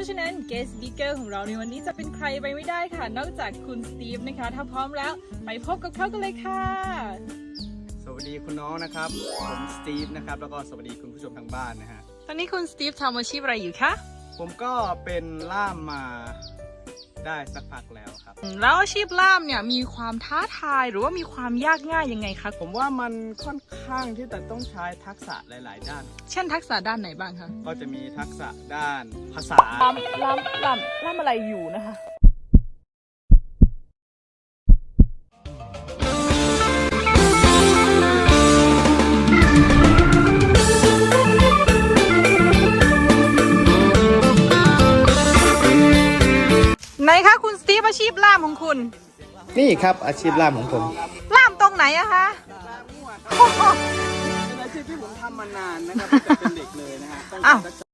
ราะฉะนั้น guest speaker ของเราในวันนี้จะเป็นใครไปไม่ได้ค่ะ นอกจากคุณสตีฟนะคะ ถ้าพร้อมแล้วไปพบกับเขากันเลยค่ะ สวัสดีคุณน้องนะครับ ผมสตีฟนะครับ แล้วก็สวัสดีคุณผู้ชมทางบ้านนะฮะ ตอนนี้คุณสตีฟทำอาชีพอะไรอยู่คะ ผมก็เป็นล่ามมา ได้สักพักแล้วครับ แล้วอาชีพล่ามเนี่ยมีความท้าทายหรือว่ามีความยากง่ายยังไงคะผมว่ามันค่อนข้างที่จะต้องใช้ทักษะหลาย ๆ ด้าน เช่นทักษะด้านไหนบ้างคะก็จะมีทักษะด้านภาษาล่ามล่ามล่ามล่ามอะไรอยู่นะคะ นคะคุณสตีฟอาชีพล่ามของคุณ นี่ครับอาชีพล่ามของผม ล่ามตรงไหนอะคะเป็นอาชีพที่ผมทำมานานนะครับตั้งแต่เป็นเด็กเลยนะฮะต้องอ้าวทักษะ